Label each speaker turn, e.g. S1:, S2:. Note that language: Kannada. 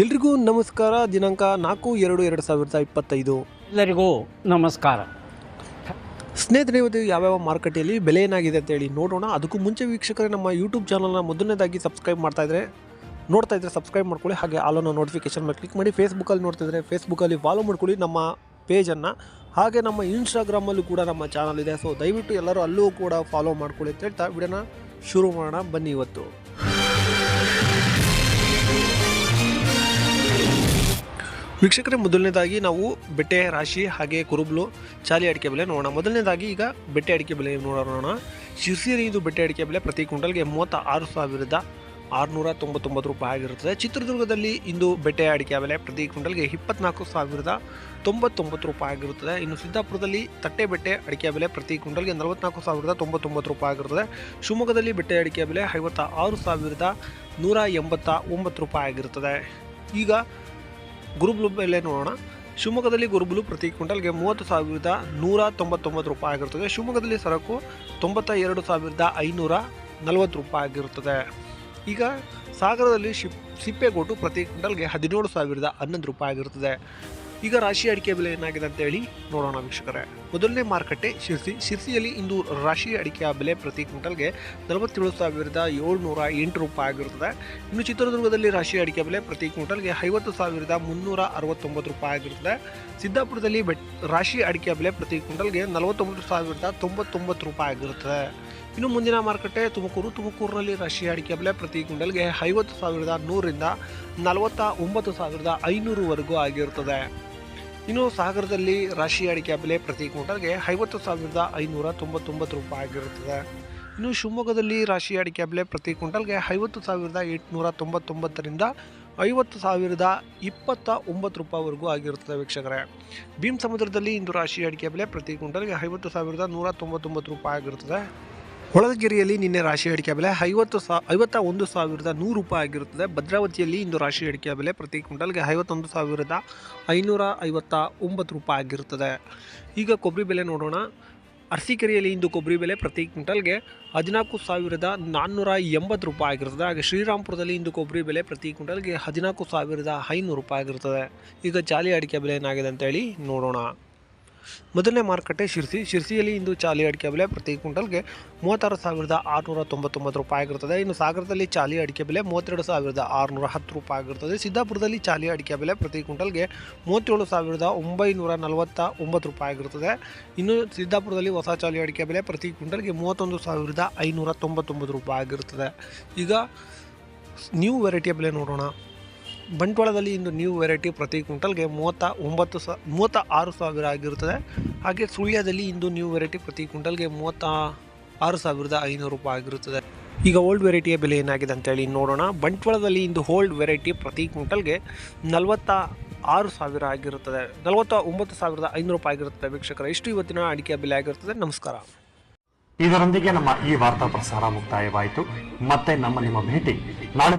S1: ಎಲ್ರಿಗೂ ನಮಸ್ಕಾರ ದಿನಾಂಕ ನಾಲ್ಕು ಎರಡು ಎರಡು ಸಾವಿರದ ಇಪ್ಪತ್ತೈದು.
S2: ಎಲ್ಲರಿಗೂ ನಮಸ್ಕಾರ.
S1: ಸ್ನೇಹಿತರೆ ಇವತ್ತು ಯಾವ್ಯಾವ ಮಾರುಕಟ್ಟೆಯಲ್ಲಿ ಬೆಲೆ ಏನಾಗಿದೆ ಅಂತ ಹೇಳಿ ನೋಡೋಣ. ಅದಕ್ಕೂ ಮುಂಚೆ ವೀಕ್ಷಕರೇ ನಮ್ಮ ಯೂಟ್ಯೂಬ್ ಚಾನಲ್ನ ಮೊದಲನೇದಾಗಿ ಸಬ್ಸ್ಕ್ರೈಬ್ ಮಾಡ್ತಾ ಇದ್ರೆ ನೋಡ್ತಾ ಇದ್ರೆ ಸಬ್ಸ್ಕ್ರೈಬ್ ಮಾಡ್ಕೊಳ್ಳಿ. ಹಾಗೆ ಆಲೋನ ನೋಟಿಫಿಕೇಶನ್ ಮೇಲೆ ಕ್ಲಿಕ್ ಮಾಡಿ ಫೇಸ್ಬುಕ್ಕಲ್ಲಿ ನೋಡ್ತಾ ಇದ್ರೆ ಫೇಸ್ಬುಕ್ಕಲ್ಲಿ ಫಾಲೋ ಮಾಡ್ಕೊಳ್ಳಿ ನಮ್ಮ ಪೇಜನ್ನು ಹಾಗೆ ನಮ್ಮ ಇನ್ಸ್ಟಾಗ್ರಾಮಲ್ಲೂ ಕೂಡ ನಮ್ಮ ಚಾನಲ್ ಇದೆ. ಸೊ ದಯವಿಟ್ಟು ಎಲ್ಲರೂ ಅಲ್ಲೂ ಕೂಡ ಫಾಲೋ ಮಾಡ್ಕೊಳ್ಳಿ ಅಂತ ಹೇಳ್ತಾ ವಿಡಿಯೋನ ಶುರು ಮಾಡೋಣ. ಬನ್ನಿ ಇವತ್ತು. ವೀಕ್ಷಕರೇ, ಮೊದಲನೇದಾಗಿ ನಾವು ಬೆಟ್ಟೆ ರಾಶಿ ಹಾಗೆ ಕುರುಬ್ಲು ಚಾಲಿ ಅಡಿಕೆ ಬೆಲೆ ನೋಡೋಣ. ಮೊದಲನೇದಾಗಿ ಈಗ ಬೆಟ್ಟೆ ಅಡಿಕೆ ಬೆಲೆ ನೋಡೋಣ. ಶಿರ್ಸಿರಿ ಇದು ಬೆಟ್ಟೆ ಅಡಿಕೆ ಬೆಲೆ ಪ್ರತಿ ಕ್ವಿಂಟಲ್ಗೆ ಮೂವತ್ತ ಆರು ಸಾವಿರದ ಆರುನೂರ ತೊಂಬತ್ತೊಂಬತ್ತು ರೂಪಾಯಿ ಆಗಿರುತ್ತದೆ. ಚಿತ್ರದುರ್ಗದಲ್ಲಿ ಇಂದು ಬೆಟ್ಟೆ ಅಡಿಕೆ ಬೆಲೆ ಪ್ರತಿ ಕ್ವಿಂಟಲ್ಗೆ ಇಪ್ಪತ್ನಾಲ್ಕು ಸಾವಿರದ ತೊಂಬತ್ತೊಂಬತ್ತು ರೂಪಾಯಿ ಆಗಿರುತ್ತದೆ. ಇನ್ನು ಸಿದ್ದಾಪುರದಲ್ಲಿ ತಟ್ಟೆ ಬೆಟ್ಟೆ ಅಡಿಕೆ ಬೆಲೆ ಪ್ರತಿ ಕ್ವಿಂಟಲ್ಗೆ ನಲವತ್ನಾಲ್ಕು ಸಾವಿರದ ತೊಂಬತ್ತೊಂಬತ್ತು ರೂಪಾಯಿ ಆಗಿರುತ್ತದೆ. ಶಿವಮೊಗ್ಗದಲ್ಲಿ ಬೆಟ್ಟೆ ಅಡಿಕೆ ಬೆಲೆ ಐವತ್ತ ಆರು ಸಾವಿರದ ನೂರ ಎಂಬತ್ತ ಒಂಬತ್ತು ರೂಪಾಯಿ ಆಗಿರುತ್ತದೆ. ಈಗ ಗುರುಬ್ಲು ಬೆಲೆ ನೋಡೋಣ. ಶಿವಮೊಗ್ಗದಲ್ಲಿ ಗುರುಬ್ಲು ಪ್ರತಿ ಕ್ವಿಂಟಲ್ಗೆ ಮೂವತ್ತು ಸಾವಿರದ ನೂರ ತೊಂಬತ್ತೊಂಬತ್ತು ರೂಪಾಯಿ ಆಗಿರುತ್ತದೆ ಶಿವಮೊಗ್ಗದಲ್ಲಿ ಸರಕು ತೊಂಬತ್ತ ಎರಡು ಸಾವಿರದ ಐನೂರ ನಲವತ್ತು ರೂಪಾಯಿ ಆಗಿರುತ್ತದೆ. ಈಗ ಸಾಗರದಲ್ಲಿ ಶಿಪ್, ಸಿಪ್ಪೆಗೋಟು ಪ್ರತಿ ಕ್ವಿಂಟಲ್ಗೆ ಹದಿನೇಳು ಸಾವಿರದ ಹನ್ನೊಂದು ರೂಪಾಯಿ ಆಗಿರುತ್ತದೆ. ಈಗ ರಾಶಿ ಅಡಿಕೆ ಬೆಲೆ ಏನಾಗಿದೆ ಅಂತ ಹೇಳಿ ನೋಡೋಣ ವೀಕ್ಷಕರೇ. ಮೊದಲನೇ ಮಾರುಕಟ್ಟೆ ಶಿರ್ಸಿ. ಶಿರ್ಸಿಯಲ್ಲಿ ಇಂದು ರಾಶಿ ಅಡಿಕೆಯ ಬೆಲೆ ಪ್ರತಿ ಕ್ವಿಂಟಲ್ಗೆ ನಲವತ್ತೇಳು ಸಾವಿರದ ಏಳ್ನೂರ ಎಂಟು ರೂಪಾಯಿ ಆಗಿರುತ್ತದೆ. ಇನ್ನು ಚಿತ್ರದುರ್ಗದಲ್ಲಿ ರಾಶಿ ಅಡಿಕೆ ಬೆಲೆ ಪ್ರತಿ ಕ್ವಿಂಟಲ್ಗೆ ಐವತ್ತು ಸಾವಿರದ ಮುನ್ನೂರ ಅರವತ್ತೊಂಬತ್ತು ರೂಪಾಯಿ ಆಗಿರುತ್ತದೆ. ಸಿದ್ದಾಪುರದಲ್ಲಿ ಬೆಟ್, ರಾಶಿ ಅಡಿಕೆ ಬೆಲೆ ಪ್ರತಿ ಕ್ವಿಂಟಲ್ಗೆ ನಲವತ್ತೊಂಬತ್ತು ಸಾವಿರದ ತೊಂಬತ್ತೊಂಬತ್ತು ರೂಪಾಯಿ ಆಗಿರುತ್ತದೆ. ಇನ್ನು ಮುಂದಿನ ಮಾರುಕಟ್ಟೆ ತುಮಕೂರು. ತುಮಕೂರಿನಲ್ಲಿ ರಾಶಿ ಅಡಿಕೆ ಬೆಲೆ ಪ್ರತಿ ಕ್ವಿಂಟಲ್ಗೆ ಐವತ್ತು ಸಾವಿರದ ನೂರರಿಂದ ನಲವತ್ತ ಒಂಬತ್ತು ಸಾವಿರದ ಐನೂರುವರೆಗೂ ಆಗಿರುತ್ತದೆ. ಇನ್ನು ಸಾಗರದಲ್ಲಿ ರಾಶಿ ಅಡಿಕೆ ಬೆಲೆ ಪ್ರತಿ ಕ್ವಿಂಟಲ್ಗೆ ಐವತ್ತು ಸಾವಿರದ ಐನೂರ ತೊಂಬತ್ತೊಂಬತ್ತು ರೂಪಾಯಿ ಆಗಿರುತ್ತದೆ. ಇನ್ನು ಶಿವಮೊಗ್ಗದಲ್ಲಿ ರಾಶಿ ಅಡಿಕೆ ಬೆಲೆ ಪ್ರತಿ ಕ್ವಿಂಟಲ್ಗೆ ಐವತ್ತು ಸಾವಿರದ ಎಂಟುನೂರ ತೊಂಬತ್ತೊಂಬತ್ತರಿಂದ ಐವತ್ತು ಸಾವಿರದ ಇಪ್ಪತ್ತ ಒಂಬತ್ತು ರೂಪಾಯಿವರೆಗೂ ಆಗಿರುತ್ತದೆ ವೀಕ್ಷಕರೇ. ಭೀಮ್ ಸಮುದ್ರದಲ್ಲಿ ಇಂದು ರಾಶಿ ಅಡಿಕೆ ಬೆಲೆ ಪ್ರತಿ ಕ್ವಿಂಟಲ್ಗೆ ಐವತ್ತು ಸಾವಿರದ ನೂರ ತೊಂಬತ್ತೊಂಬತ್ತು ರೂಪಾಯಿ ಆಗಿರುತ್ತದೆ. ಹೊಳಲ್ಗೆರೆಯಲ್ಲಿ ನಿನ್ನೆ ರಾಶಿ ಅಡಿಕೆ ಬೆಲೆ ಐವತ್ತು ಸಾ, ಐವತ್ತ ಒಂದು ಸಾವಿರದ ನೂರು ರೂಪಾಯಿ ಆಗಿರುತ್ತದೆ. ಭದ್ರಾವತಿಯಲ್ಲಿ ಇಂದು ರಾಶಿ ಅಡಿಕೆ ಬೆಲೆ ಪ್ರತಿ ಕ್ವಿಂಟಲ್ಗೆ ಐವತ್ತೊಂದು ಸಾವಿರದ ಐನೂರ ಐವತ್ತ ಒಂಬತ್ತು ರೂಪಾಯಿ ಆಗಿರುತ್ತದೆ. ಈಗ ಕೊಬ್ಬರಿ ಬೆಲೆ ನೋಡೋಣ. ಅರಸೀಕೆರೆಯಲ್ಲಿ ಇಂದು ಕೊಬ್ಬರಿ ಬೆಲೆ ಪ್ರತಿ ಕ್ವಿಂಟಲ್ಗೆ ಹದಿನಾಲ್ಕು ಸಾವಿರದ ನಾನ್ನೂರ ಎಂಬತ್ತು ರೂಪಾಯಿ ಆಗಿರುತ್ತದೆ. ಹಾಗೆ ಶ್ರೀರಾಮ್ಪುರದಲ್ಲಿ ಇಂದು ಕೊಬ್ಬರಿ ಬೆಲೆ ಪ್ರತಿ ಕ್ವಿಂಟಲ್ಗೆ ಹದಿನಾಲ್ಕು ಸಾವಿರದ ಐನೂರು ರೂಪಾಯಿ ಆಗಿರುತ್ತದೆ. ಈಗ ಜಾಲಿ ಅಡಿಕೆ ಬೆಲೆ ಏನಾಗಿದೆ ಅಂತೇಳಿ ನೋಡೋಣ. ಮೊದಲನೇ ಮಾರುಕಟ್ಟೆ ಶಿರ್ಸಿ. ಶಿರ್ಸಿಯಲ್ಲಿ ಇಂದು ಚಾಲಿ ಅಡಿಕೆ ಬೆಲೆ ಪ್ರತಿ ಕ್ವಿಂಟಲ್ಗೆ ಮೂವತ್ತಾರು ಸಾವಿರದ ಆರುನೂರ ತೊಂಬತ್ತೊಂಬತ್ತು ರೂಪಾಯಿ ಆಗಿರುತ್ತದೆ. ಇನ್ನು ಸಾಗರದಲ್ಲಿ ಚಾಲಿ ಅಡಿಕೆ ಬೆಲೆ ಮೂವತ್ತೆರಡು ಸಾವಿರದ ಆರುನೂರ ಹತ್ತು ರೂಪಾಯಿ ಆಗಿರುತ್ತದೆ. ಸಿದ್ದಾಪುರದಲ್ಲಿ ಚಾಲಿ ಅಡಿಕೆ ಬೆಲೆ ಪ್ರತಿ ಕ್ವಿಂಟಲ್ಗೆ ಮೂವತ್ತೇಳು ಸಾವಿರದ ಒಂಬೈನೂರ ನಲವತ್ತ ಒಂಬತ್ತು ರೂಪಾಯಿ ಆಗಿರುತ್ತದೆ. ಇನ್ನು ಸಿದ್ದಾಪುರದಲ್ಲಿ ಹೊಸ ಚಾಲಿ ಅಡಿಕೆ ಬೆಲೆ ಪ್ರತಿ ಕ್ವಿಂಟಲ್ಗೆ ಮೂವತ್ತೊಂದು ಸಾವಿರದ ಐನೂರ ತೊಂಬತ್ತೊಂಬತ್ತು ರೂಪಾಯಿ ಆಗಿರುತ್ತದೆ. ಈಗ ನ್ಯೂ ವೆರೈಟಿಯ ಬೆಲೆ ನೋಡೋಣ. ಬಂಟ್ವಾಳದಲ್ಲಿ ಇಂದು ನ್ಯೂ ವೆರೈಟಿ ಪ್ರತಿ ಕ್ವಿಂಟಲ್ಗೆ ಮೂವತ್ತ ಒಂಬತ್ತು ಸಾ, ಮೂವತ್ತ ಆರು ಸಾವಿರ ಆಗಿರುತ್ತದೆ. ಹಾಗೆ ಸುಳ್ಯದಲ್ಲಿ ಇಂದು ನ್ಯೂ ವೆರೈಟಿ ಪ್ರತಿ ಕ್ವಿಂಟಲ್ಗೆ ಮೂವತ್ತ ಆರು ಸಾವಿರದ ಐನೂರು ರೂಪಾಯಿ ಆಗಿರುತ್ತದೆ. ಈಗ ಓಲ್ಡ್ ವೆರೈಟಿಯ ಬೆಲೆ ಏನಾಗಿದೆ ಅಂತೇಳಿ ನೋಡೋಣ. ಬಂಟ್ವಾಳದಲ್ಲಿ ಇಂದು ಓಲ್ಡ್ ವೆರೈಟಿ ಪ್ರತಿ ಕ್ವಿಂಟಲ್ಗೆ ನಲವತ್ತ ಆರು ಸಾವಿರ ಆಗಿರುತ್ತದೆ. ನಲವತ್ತ ಒಂಬತ್ತು ಸಾವಿರದ ಐನೂರು ರೂಪಾಯಿ ಆಗಿರುತ್ತದೆ ವೀಕ್ಷಕರ. ಇಷ್ಟು ಇವತ್ತಿನ ಅಡಿಕೆಯ ಬೆಲೆ ಆಗಿರುತ್ತದೆ. ನಮಸ್ಕಾರ.
S3: ಇದರೊಂದಿಗೆ ನಮ್ಮ ಈ ವಾರ್ತಾ ಪ್ರಸಾರ ಮುಕ್ತಾಯವಾಯಿತು. ಮತ್ತೆ ನಮ್ಮ ನಿಮ್ಮ ಭೇಟಿ ನಾಳೆ